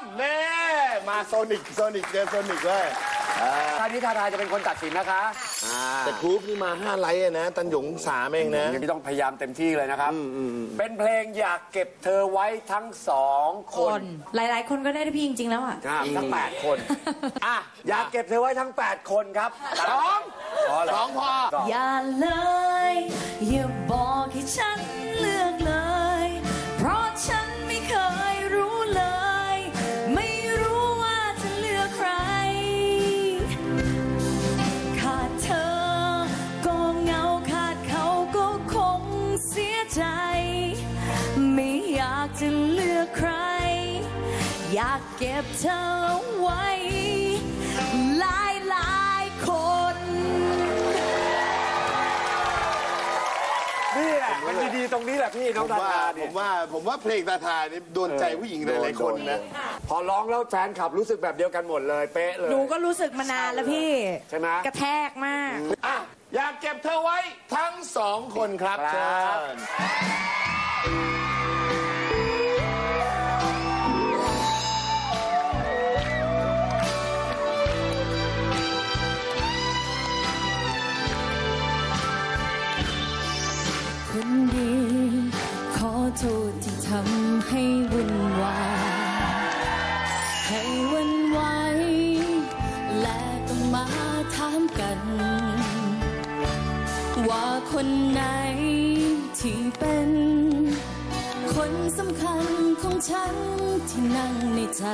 คนแน่มาโซนิกโซนิกเจอโซนิกเลยอ่าคราวนี้ทาทาจะเป็นคนตัดสินนะคะอ่าแต่ทูบนี่มาห้าไลท์อะนะ ตันหยงสามเองนะยังต้องพยายามเต็มที่เลยนะครับ เป็นเพลงอยากเก็บเธอไว้ทั้งสองคคน น หลายๆ คนก็ได้นะพี่จริงๆแล้วอะ ครับทั้งแปดคน อะ อยากเก็บเธอไว้ทั้งแปดคนครับสองพอเหรสองพอ อย่าเลย อย่าบอกให้ฉัน อยากเก็บเธอไว้หลายหลายๆคน นี่แหละมันดีๆตรงนี้แหละพี่น้องผมทาว่าทาผเนี่ย มว่าผมว่าเพลงตาทานี่โดนใจผู้หญิงหลายๆคนนะ พอร้องแล้วแฟนคลับรู้สึกแบบเดียวกันหมดเลยเป๊ะเลย หนูก็รู้สึกมานานแล้วพี่ ใช่ไหม กระแทกมาก อะ อยากเก็บเธอไว้ทั้งสองคนครับคเชิรับญคน วุ่นวายให้วันไหวและต้องมาถามกัน ว่าคนไหนที่เป็น คนสำคัญของฉันที่นั่งในใจ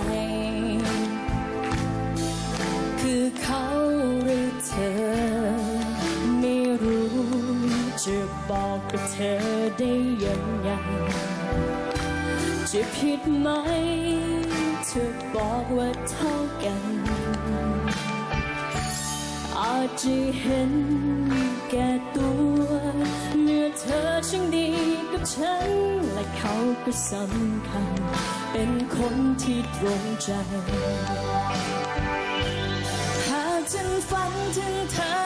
คือเขาหรือเธอ ไม่รู้จะบอกกับเธอได้ยังไง จะผิดไหมเธอบอกว่าเท่ากัน อาจจะเห็นแก่ตัว เมื่อเธอช่างดีกับฉัน และเขาก็สำคัญ เป็นคนที่ตรงใจ หากฉันฝันถึงเธอ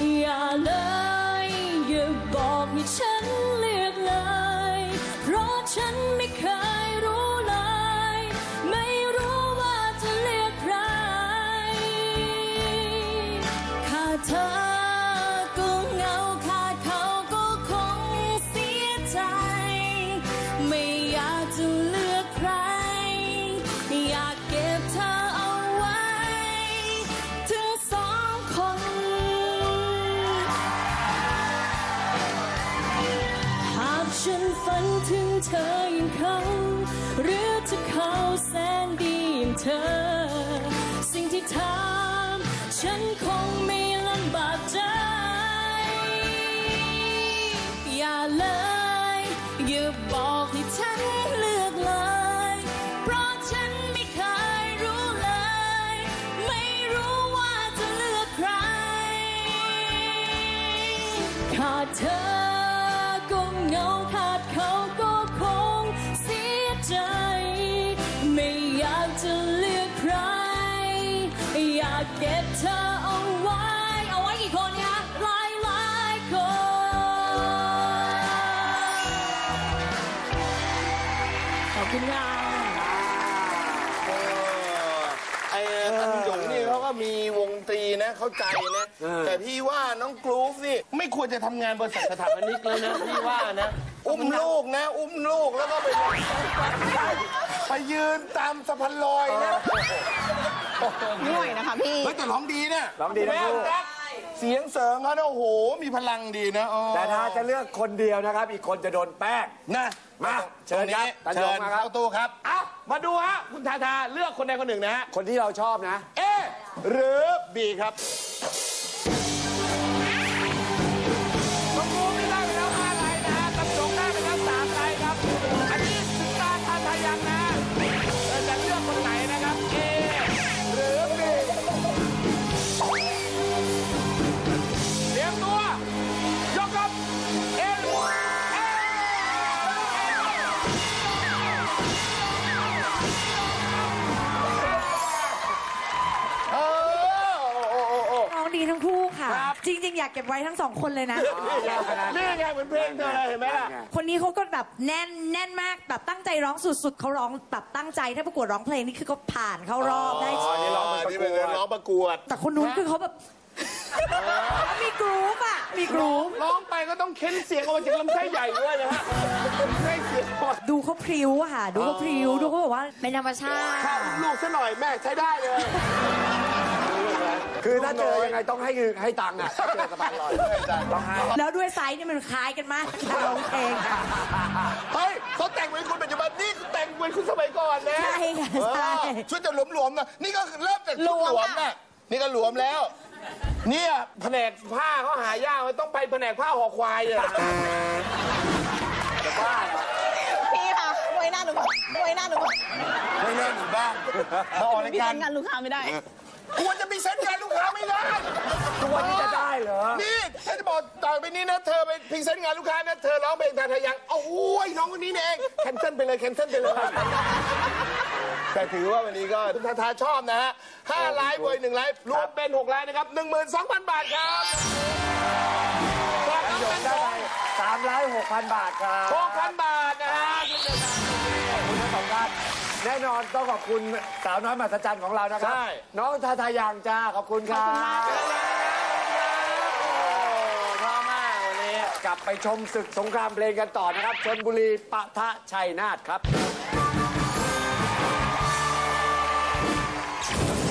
อย่าเลยอย่าบอกให้ฉันเลือกเลย เพราะฉันไม่ หรือถ้าเขาแสนดีอย่างเธอ สิ่งที่ทำฉันคงไม่ลำบากใจ อย่าเลยอย่าบอกให้ฉันเลือกเลย เพราะฉันไม่เคยรู้เลย ไม่รู้ว่าจะเลือกใคร ขาดเธอก็เหงาขาดเขาก็คงเสีย ใจ ไม่อยากจะเลือกใคร อยากเก็บเธอเอาไว้ เอาไว้กี่คนเนี่ยหลายหลายๆคน ขอบคุณค่ะ ไอ้ตันหยงนี่เขาก็มีวงตรีนะเข้าใจนะ แต่พี่ว่าน้องกรูฟนี่ ไม่ควรจะทำงานบริษัทสถาปนิกเลยนะพี่ว่านะ อุ้มลูกนะ อุ้มลูกแล้วก็ไปไปยืนตามสะพานลอยนะห่วยนะคะพี่เฮ้ยแต่ร้องดีเนี่ยร้องดีทั้งคู่แม่เสียงเสริงเขาเนี่ยโอ้โห มีพลังดีนะอ๋อแต่ถ้าจะเลือกคนเดียวนะครับ อีกคนจะโดนแป้ง นะมาเชิญครับตรงตันหยนี้งเชิญมาครับ เข้าตู้ครับเอ้ามาดูฮะ คุณทาทาเลือกคนใดคนหนึ่งนะฮะ คนที่เราชอบนะ เอหรือบีครับ กเก็บไว้ทั้งสองคนเลยนะ นี่ไงเหมือนเพลงเธอเลยเห็นไหมล่ะ คนนี้เขาก็แบบแน่นแน่นมากแบบตั้งใจร้องสุดๆเขาร้องแบบตั้งใจถ้าประกวดร้องเพลงนี่คือเขาผ่านเข้ารอบได้ อ๋อนี่ร้องประกวดร้องประกวด แต่คนนู้นคือเขาแบบ มีกรุ๊ปอะมีกร้อรุ๊งปร้องไปก็ต้องเค้นเสียงออกมาจากลำไส้ใหญ่ด้วยนะฮะลำไส้เสียงหมดดูเขาพริ้วอะค่ะ ดูเขาพริ้วดูเขาแบบว่า เป็นธรรมชาติ ข้าวลูกซะหน่อยแม่ใช้ได้เลย คือถ้าเจอยังไงต้องให้ให้ตังค์อะถ้าเจอสะพานลอยต้องให้แล้วด้วยไซส์เนี่ยมันคล้ายกันมากการร้องเพลงค่ะเฮ้ยเขาแต่งเป็นคนปัจจุบันนี่แต่งเป็นคนสมัยก่อนนะใช่ค่ะใช่เออชุดจะหลวมๆนะนี่ก็เริ่มจากชุดหลวมนะนี่ก็หลวมแล้ว เนี่ยแผนกผ้าเขาหายากมันต้องไปแผนกผ้าห่อควายเลยพี่ค่ะไว้หน้าหนูไว้หน้าหนูไม่เล่นหรือบ้างมาออกรายพี่การทำงานลูกค้าไม่ได้ ควรจะมีเซ็นงานลูกค้าไม่ได้ทุกวันนี้จะได้เหรอ นี่ฉันจะบอกต่อไปนี้นะเธอไปพรีเซนต์งานลูกค้านะเธอร้องเพลงทาทายังโอ้ยน้องคนนี้นี่เองแคนเซิลไปเลยแคนเซิลไปเลย แต่ถือว่าวันนี้ก็ทาทาชอบนะฮะห้าไลฟ์บวยหนึ่งไลฟ์รวมเป็นหกไลฟ์นะครับหนึ่งหมื่นสองพันบาทครับฝากน้องเป็นได้ไปสามล้านหกพันบาทครับหกพันบาทนะฮะขอบคุณทั้งสองท่าน แน่นอนต้องขอบคุณสาวน้อยมหัศจรรย์ของเรานะครับน้องทาทายังจ้าขอบคุณครับพอมากวันนี้ กลับไปชมศึกสงครามเพลงกันต่อนะครับชนบุรีปะทะชัยนาทครับ